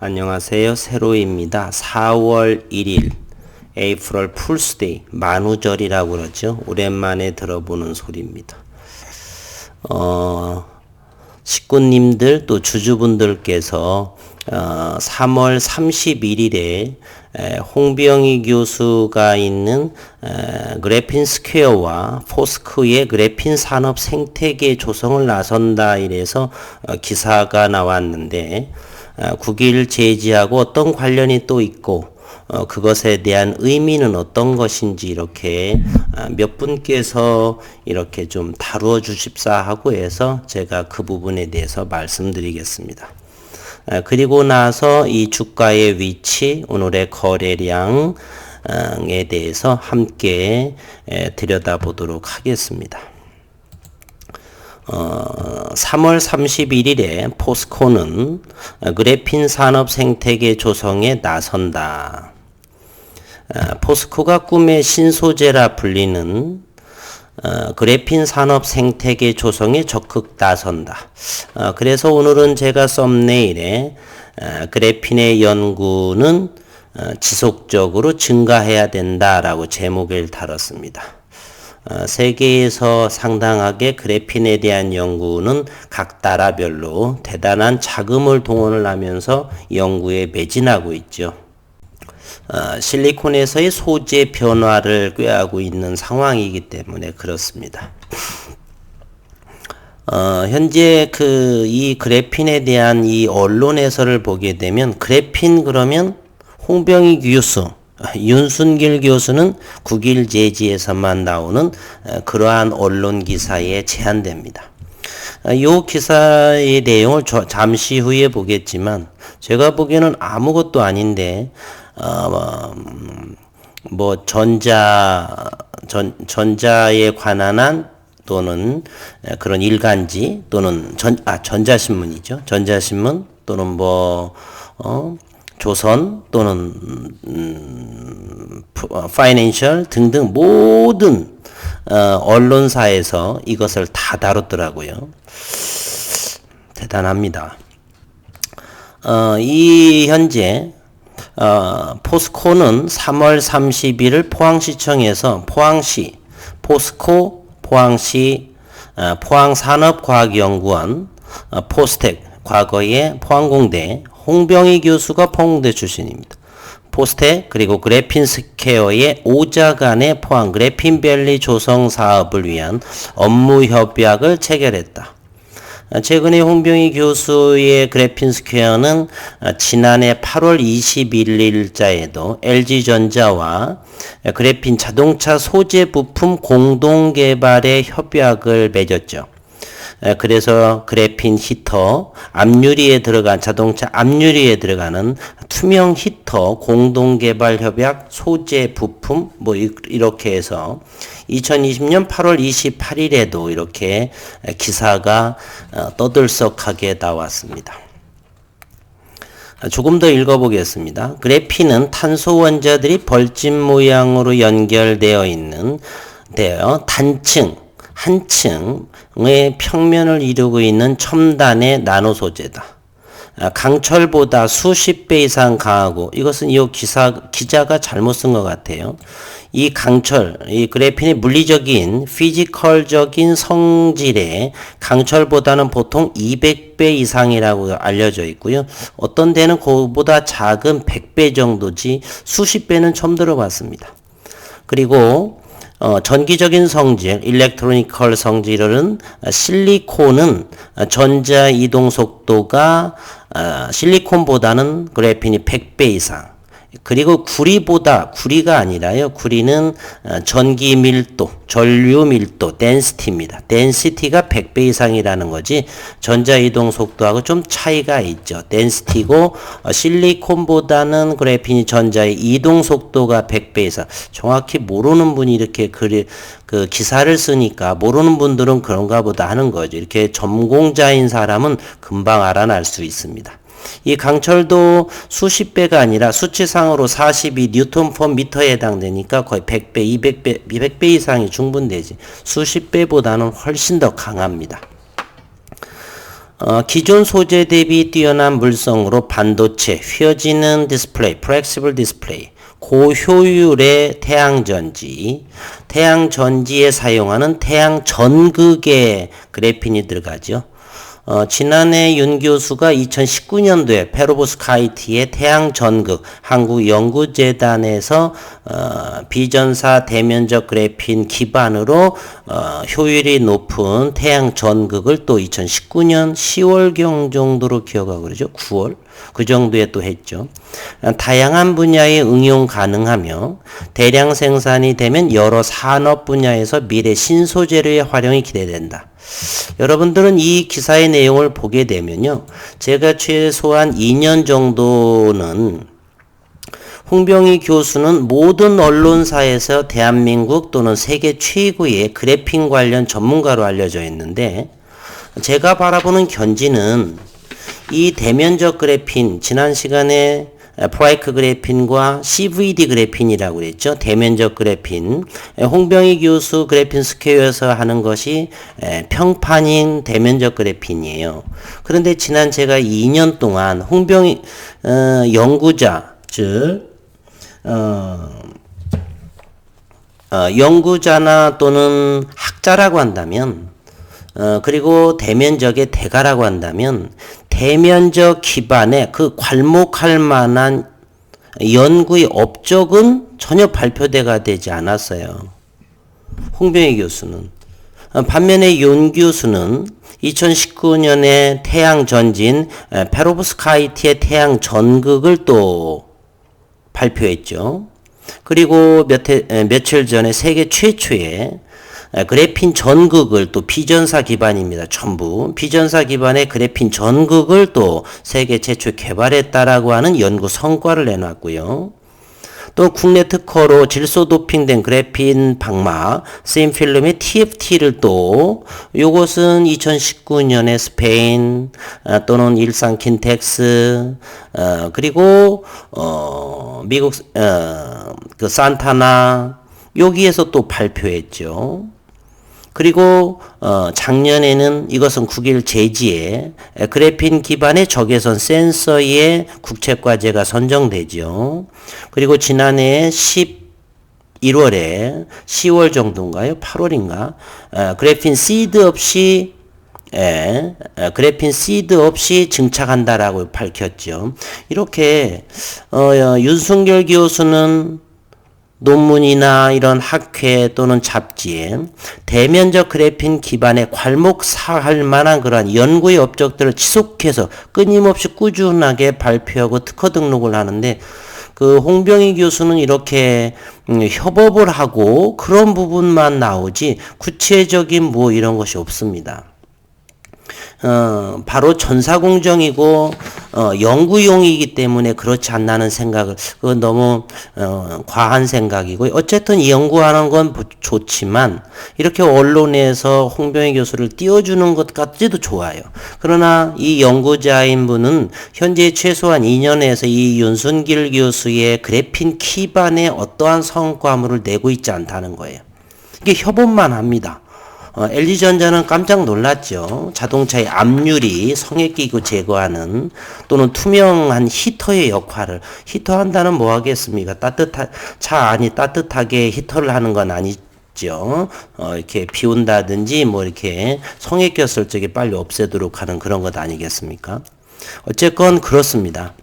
안녕하세요. 세로입니다. 4월 1일 에이프럴 풀스데이 만우절이라고 그러죠. 오랜만에 들어보는 소리입니다. 어, 식구님들 또 주주분들께서 어, 3월 31일에 홍병희 교수가 있는 에, 그래핀 스퀘어와 포스크의 그래핀 산업 생태계 조성을 나선다 이래서 어, 기사가 나왔는데 9일 아, 제지하고 어떤 관련이 또 있고 어, 그것에 대한 의미는 어떤 것인지 이렇게 아, 몇 분께서 이렇게 좀 다루어 주십사 하고 해서 제가 그 부분에 대해서 말씀드리겠습니다. 아, 그리고 나서 이 주가의 위치, 오늘의 거래량에 대해서 함께 들여다보도록 하겠습니다. 어, 3월 31일에 포스코는 그래핀 산업 생태계 조성에 나선다. 어, 포스코가 꿈의 신소재라 불리는 어, 그래핀 산업 생태계 조성에 적극 나선다. 어, 그래서 오늘은 제가 썸네일에 어, 그래핀의 연구는 어, 지속적으로 증가해야 된다라고 제목을 달았습니다. 어, 세계에서 상당하게 그래핀에 대한 연구는 각 나라별로 대단한 자금을 동원을 하면서 연구에 매진하고 있죠. 어, 실리콘에서의 소재 변화를 꾀하고 있는 상황이기 때문에 그렇습니다. 어, 현재 그 이 그래핀에 대한 이 언론 해설을 보게 되면 그래핀 그러면 홍병희 교수 윤순길 교수는 국일 제지에서만 나오는 그러한 언론 기사에 제한됩니다. 이 기사의 내용을 잠시 후에 보겠지만 제가 보기에는 아무것도 아닌데 어, 뭐 전자 전 전자에 관한 한 또는 그런 일간지 또는 전 아 전자신문이죠 전자신문 또는 뭐 어, 조선 또는 음, 파이낸셜 등등 모든 어, 언론사에서 이것을 다 다뤘더라고요. 대단합니다. 어, 이 현재 어, 포스코는 3월 30일을 포항시청에서 포항시 포스코 포항시 어, 포항산업과학연구원 어, 포스텍 과거의 포항공대 홍병희 교수가 포항대 출신입니다. 포스테 그리고 그래핀 스퀘어의 오자 간의 포항 그래핀밸리 조성 사업을 위한 업무 협약을 체결했다. 최근에 홍병희 교수의 그래핀 스퀘어는 지난해 8월 21일자에도 LG전자와 그래핀 자동차 소재 부품 공동 개발의 협약을 맺었죠. 그래서 그래핀 히터, 앞유리에 들어간 자동차 앞유리에 들어가는 투명 히터 공동 개발 협약 소재 부품 뭐 이렇게 해서 2020년 8월 28일에도 이렇게 기사가 어, 떠들썩하게 나왔습니다. 조금 더 읽어보겠습니다. 그래핀은 탄소 원자들이 벌집 모양으로 연결되어 있는 되어 단층 한 층의 평면을 이루고 있는 첨단의 나노 소재다. 아, 강철보다 수십 배 이상 강하고 이것은 이 기사 기자가 잘못 쓴 것 같아요. 이 강철, 이 그래핀의 물리적인 피지컬적인 성질에 강철보다는 보통 200배 이상이라고 알려져 있고요. 어떤 데는 그보다 작은 100배 정도지 수십 배는 처음 들어봤습니다. 그리고 어, 전기적인 성질, 일렉트로니컬 성질은 실리콘은 전자 이동 속도가 어, 실리콘보다는 그래핀이 100배 이상, 그리고 구리보다 구리가 아니라요. 구리는 어, 전기 밀도, 전류 밀도, 덴시티입니다. 덴시티가 100배 이상이라는 거지 전자 이동 속도하고 좀 차이가 있죠. 덴시티고 어, 실리콘보다는 그래핀이 전자의 이동 속도가 100배 이상. 정확히 모르는 분이 이렇게 글, 그 기사를 쓰니까 모르는 분들은 그런가 보다 하는 거죠. 이렇게 전공자인 사람은 금방 알아날 수 있습니다. 이 강철도 수십 배가 아니라 수치상으로 42 뉴턴 퍼 미터에 해당되니까 거의 100배, 200배, 200배 이상이 충분되지. 수십 배보다는 훨씬 더 강합니다. 어, 기존 소재 대비 뛰어난 물성으로 반도체, 휘어지는 디스플레이, 플렉시블 디스플레이, 고효율의 태양전지, 태양전지에 사용하는 태양전극의 그래핀이 들어가죠. 어, 지난해 윤 교수가 2019년도에 페로보스카이트의 태양 전극 한국 연구재단에서 어, 비전사 대면적 그래핀 기반으로 어, 효율이 높은 태양 전극을 또 2019년 10월경 정도로 기억하고 그러죠. 9월 그 정도에 또 했죠. 다양한 분야에 응용 가능하며 대량 생산이 되면 여러 산업 분야에서 미래 신소재료의 활용이 기대된다. 여러분들은 이 기사의 내용을 보게 되면요. 제가 최소한 2년 정도는 홍병희 교수는 모든 언론사에서 대한민국 또는 세계 최고의 그래핑 관련 전문가로 알려져 있는데 제가 바라보는 견지는 이 대면적 그래핀 지난 시간에 프라이크 그래핀과 CVD 그래핀이라고 그랬죠. 대면적 그래핀. 홍병희 교수 그래핀 스퀘어에서 하는 것이 평판인 대면적 그래핀이에요. 그런데 지난 제가 2년 동안 홍병희 어, 연구자 즉 어, 어, 연구자나 또는 학자라고 한다면 어, 그리고 대면적의 대가라고 한다면 대면적 기반의 그 괄목할 만한 연구의 업적은 전혀 발표대가 되지 않았어요. 홍병희 교수는. 어, 반면에 윤 교수는 2019년에 태양 전진 페로브스카이트의 태양 전극을 또 발표했죠. 그리고 몇 해, 며칠 전에 세계 최초의 그래핀 전극을 또 비전사 기반입니다. 전부 비전사 기반의 그래핀 전극을 또 세계 최초 개발했다라고 하는 연구 성과를 내놨고요. 또 국내 특허로 질소 도핑된 그래핀 방막 세임 필름의 TFT를 또 요것은 2019년에 스페인 어, 또는 일산 킨텍스 어, 그리고 어, 미국 어, 그 산타나 여기에서 또 발표했죠. 그리고 어, 작년에는 이것은 국일 제지에 그래핀 기반의 적외선 센서의 국책과제가 선정되죠. 그리고 지난해 11월에 10월 정도인가요? 8월인가? 어, 그래핀 시드 없이 예, 어, 그래핀 시드 없이 증착한다라고 밝혔죠. 이렇게 어, 윤순결 교수는 논문이나 이런 학회 또는 잡지에 대면적 그래핀 기반의 괄목사할 만한 그러한 연구의 업적들을 지속해서 끊임없이 꾸준하게 발표하고 특허 등록을 하는데 그 홍병희 교수는 이렇게 음, 협업을 하고 그런 부분만 나오지 구체적인 뭐 이런 것이 없습니다. 어, 바로 전사공정이고 어, 연구용이기 때문에 그렇지 않나는 생각을 그건 너무 어, 과한 생각이고 어쨌든 연구하는 건 좋지만 이렇게 언론에서 홍병희 교수를 띄워주는 것까지도 좋아요. 그러나 이 연구자인 분은 현재 최소한 2년에서 이 윤순길 교수의 그래핀 키반에 어떠한 성과물을 내고 있지 않다는 거예요. 이게 협업만 합니다. 어, LG전자는 깜짝 놀랐죠. 자동차의 압률이 성액기구 제거하는 또는 투명한 히터의 역할을 히터 한다는 뭐 하겠습니까? 따뜻한 차 안이 따뜻하게 히터를 하는 건 아니죠. 어, 이렇게 비 온다든지 뭐 이렇게 성액 꼈을 적에 빨리 없애도록 하는 그런 것 아니겠습니까? 어쨌건 그렇습니다.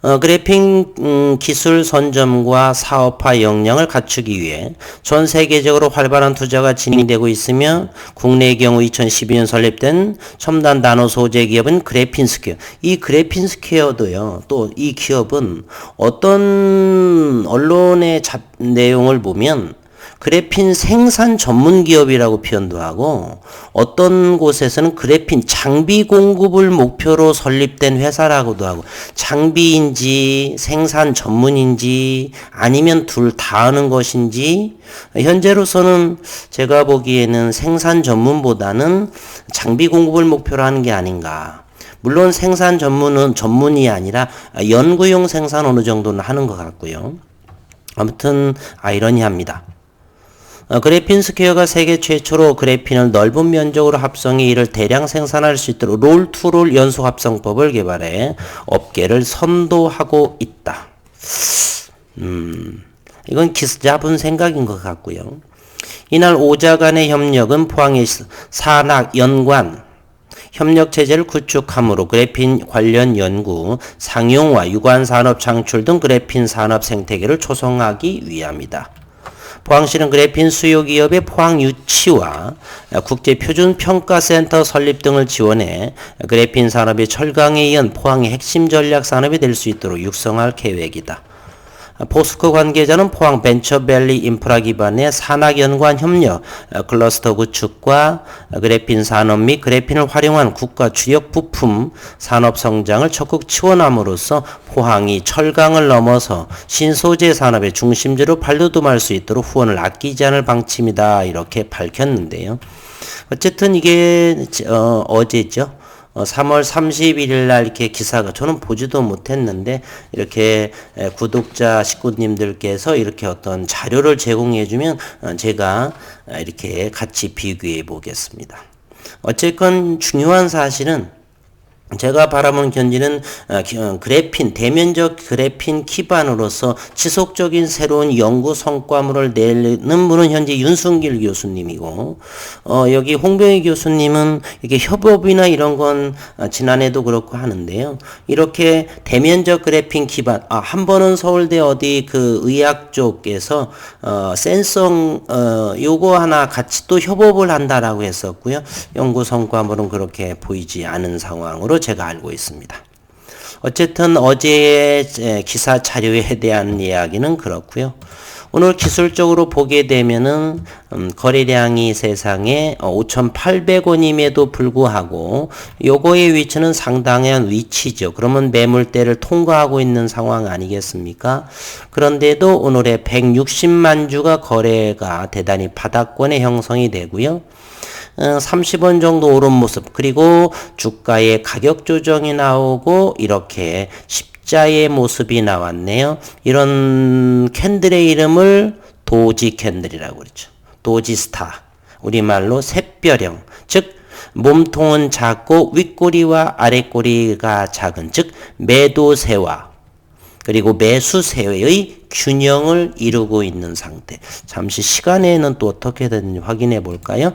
어, 그래핑 음, 기술 선점과 사업화 역량을 갖추기 위해 전 세계적으로 활발한 투자가 진행되고 있으며 국내의 경우 2012년 설립된 첨단 나노 소재 기업은 그래핀스퀘어. 이 그래핀스퀘어도요. 또 이 기업은 어떤 언론의 잡, 내용을 보면 그래핀 생산 전문 기업이라고 표현도 하고 어떤 곳에서는 그래핀 장비 공급을 목표로 설립된 회사라고도 하고 장비인지 생산 전문인지 아니면 둘 다 하는 것인지 현재로서는 제가 보기에는 생산 전문보다는 장비 공급을 목표로 하는 게 아닌가. 물론 생산 전문은 전문이 아니라 연구용 생산 어느 정도는 하는 것 같고요. 아무튼 아이러니합니다. 어, 그래핀 스퀘어가 세계 최초로 그래핀을 넓은 면적으로 합성해 이를 대량 생산할 수 있도록 롤2롤 연속 합성법을 개발해 업계를 선도하고 있다. 음, 이건 기스 잡은 생각인 것 같고요. 이날 오자 간의 협력은 포항의 산악 연관 협력 체제를 구축함으로 그래핀 관련 연구, 상용화, 유관 산업 창출 등 그래핀 산업 생태계를 조성하기 위함이다. 포항시는 그래핀 수요 기업의 포항 유치와 국제 표준 평가센터 설립 등을 지원해 그래핀 산업의 철강에 이은 포항의 핵심 전략 산업이 될 수 있도록 육성할 계획이다. 포스코 관계자는 포항 벤처밸리 인프라 기반의 산학연관 협력 클러스터 구축과 그래핀 산업 및 그래핀을 활용한 국가 주력 부품 산업 성장을 적극 지원함으로써 포항이 철강을 넘어서 신소재 산업의 중심지로 발돋움할 수 있도록 후원을 아끼지 않을 방침이다 이렇게 밝혔는데요. 어쨌든 이게 어, 어제죠. 3월 어, 31일 날 이렇게 기사가 저는 보지도 못했는데 이렇게 구독자 식구님들께서 이렇게 어떤 자료를 제공해 주면 어, 제가 이렇게 같이 비교해 보겠습니다. 어쨌건 중요한 사실은 제가 바라본 견지는 어, 어, 그래핀 대면적 그래핀 기반으로서 지속적인 새로운 연구 성과물을 내는 분은 현재 윤순길 교수님이고 어, 여기 홍병희 교수님은 이게 협업이나 이런 건 어, 지난해도 그렇고 하는데요. 이렇게 대면적 그래핀 기반 아, 한 번은 서울대 어디 그 의학 쪽에서 어, 센서 어, 요거 하나 같이 또 협업을 한다라고 했었고요. 연구 성과물은 그렇게 보이지 않은 상황으로 제가 알고 있습니다. 어쨌든 어제의 기사 자료에 대한 이야기는 그렇고요. 오늘 기술적으로 보게 되면은 음, 거래량이 세상에 5,800원임에도 어, 불구하고 요거의 위치는 상당한 위치죠. 그러면 매물대를 통과하고 있는 상황 아니겠습니까? 그런데도 오늘의 160만 주가 거래가 대단히 바닥권의 형성이 되고요. 30원 어, 정도 오른 모습 그리고 주가의 가격 조정이 나오고 이렇게 십자의 모습이 나왔네요. 이런 캔들의 이름을 도지 캔들이라고 그러죠. 도지 스타. 우리말로 샛별형. 즉 몸통은 작고 윗꼬리와 아랫꼬리가 작은 즉 매도세와 그리고 매수세의 균형을 이루고 있는 상태. 잠시 시간에는 또 어떻게 되는지 확인해 볼까요?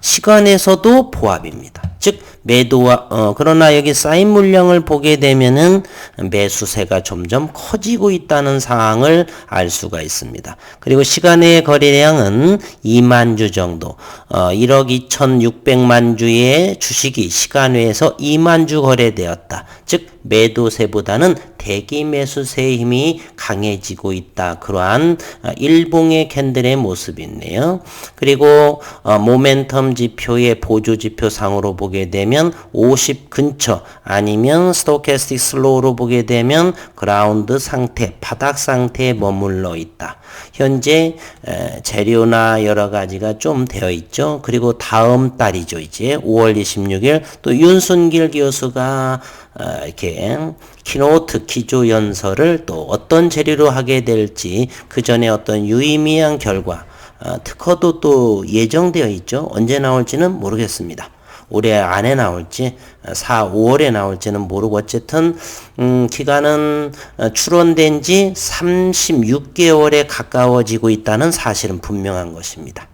시간에서도 보합입니다. 즉 매도와 어, 그러나 여기 쌓인 물량을 보게 되면은 매수세가 점점 커지고 있다는 상황을 알 수가 있습니다. 그리고 시간의 거래량은 2만 주 정도, 어, 1억 2,600만 주의 주식이 시간외에서 2만 주 거래되었다. 즉 매도세보다는 대기 매수세의 힘이 강해지고 있다. 그러한 어, 일봉의 캔들의 모습이네요. 그리고 어, 모멘텀 지표의 보조 지표 상으로 보게 되면 50 근처 아니면 스토캐스틱 슬로우로 보게 되면 그라운드 상태, 바닥 상태에 머물러 있다. 현재 재료나 여러 가지가 좀 되어 있죠. 그리고 다음 달이죠. 이제 5월 26일 또 윤순길 교수가 어, 이렇게 키노트 기조 연설을 또 어떤 재료로 하게 될지 그 전에 어떤 유의미한 결과 어, 특허도 또 예정되어 있죠. 언제 나올지는 모르겠습니다. 올해 안에 나올지 4, 5월에 나올지는 모르고 어쨌든 음, 기간은 어, 출원된 지 36개월에 가까워지고 있다는 사실은 분명한 것입니다.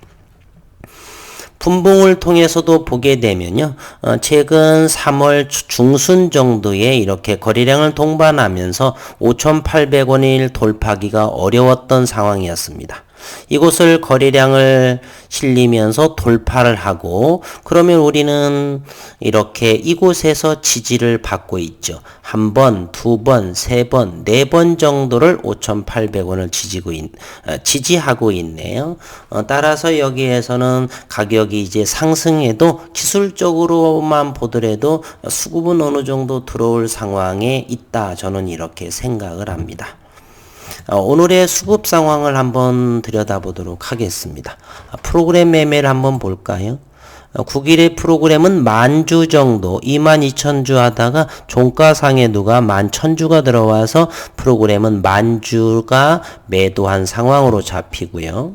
분봉을 통해서도 보게 되면요. 어, 최근 3월 중순 정도에 이렇게 거래량을 동반하면서 5,800원일 돌파기가 어려웠던 상황이었습니다. 이곳을 거래량을 실리면서 돌파를 하고 그러면 우리는 이렇게 이곳에서 지지를 받고 있죠. 한 번, 두 번, 세 번, 네 번 정도를 5,800원을 지지고 있, 어, 지지하고 있네요. 어, 따라서 여기에서는 가격이 이제 상승해도 기술적으로만 보더라도 수급은 어느 정도 들어올 상황에 있다. 저는 이렇게 생각을 합니다. 어, 오늘의 수급 상황을 한번 들여다보도록 하겠습니다. 아, 프로그램 매매를 한번 볼까요? 9일의 어, 프로그램은 만 주 정도 22,000주 하다가 종가상에도가 11,000주가 들어와서 프로그램은 만 주가 매도한 상황으로 잡히고요.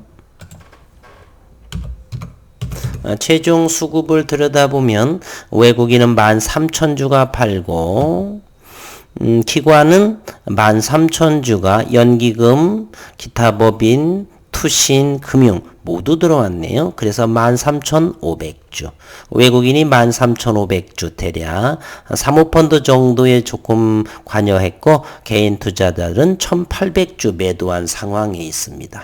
어, 최종 수급을 들여다보면 외국인은 13,000주가 팔고 음, 기관은 13,000주가 연기금, 기타 법인, 투신, 금융 모두 들어왔네요. 그래서 13,500주. 외국인이 13,500주 대략 사모펀드 정도에 조금 관여했고 개인 투자자들은 1,800주 매도한 상황에 있습니다.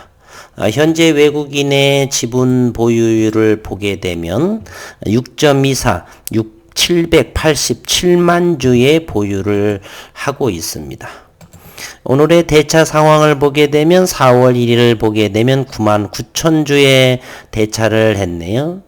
아, 현재 외국인의 지분 보유율을 보게 되면 6.24, 6 787만 주의 보유를 하고 있습니다. 오늘의 대차 상황을 보게 되면 4월 1일을 보게 되면 9만 9천 주의 대차를 했네요.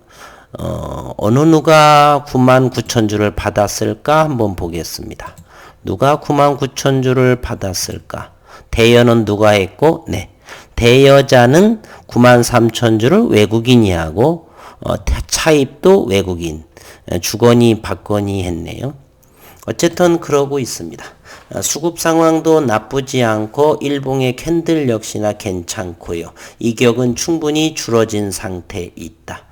어, 어느 누가 9만 9천 주를 받았을까 한번 보겠습니다. 누가 9만 9천 주를 받았을까? 대여는 누가 했고, 네. 대여자는 9만 3천 주를 외국인이 하고, 어, 차입도 외국인. 주거니 받거니 했네요. 어쨌든 그러고 있습니다. 수급 상황도 나쁘지 않고 일봉의 캔들 역시나 괜찮고요. 이격은 충분히 줄어진 상태에 있다.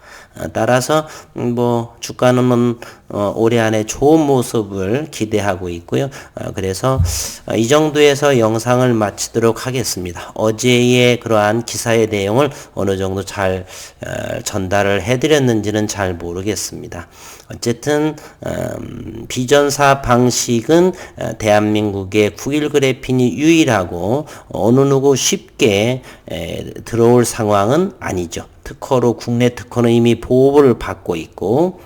따라서 뭐 주가는 어, 올해 안에 좋은 모습을 기대하고 있고요. 어, 그래서 어, 이 정도에서 영상을 마치도록 하겠습니다. 어제의 그러한 기사의 내용을 어느 정도 잘 어, 전달을 해드렸는지는 잘 모르겠습니다. 어쨌든 음, 비전사 방식은 어, 대한민국의 9일 그래핀이 유일하고 어느 누구 쉽게 에, 들어올 상황은 아니죠. 특허로 국내 특허는 이미 보호를 받고 있고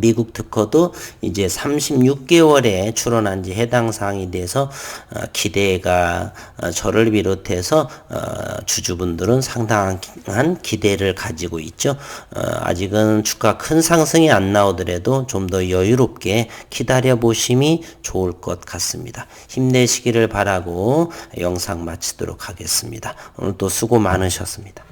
미국 특허도 이제 36개월에 출원한 지 해당 사항이 돼서 어, 기대가 어, 저를 비롯해서 어, 주주분들은 상당한 기대를 가지고 있죠. 아직은 주가 큰 상승이 안 나오더라도 좀 더 여유롭게 기다려 보심이 좋을 것 같습니다. 힘내시기를 바라고 영상 마치도록 하겠습니다. 오늘 또 수고 많으셨습니다.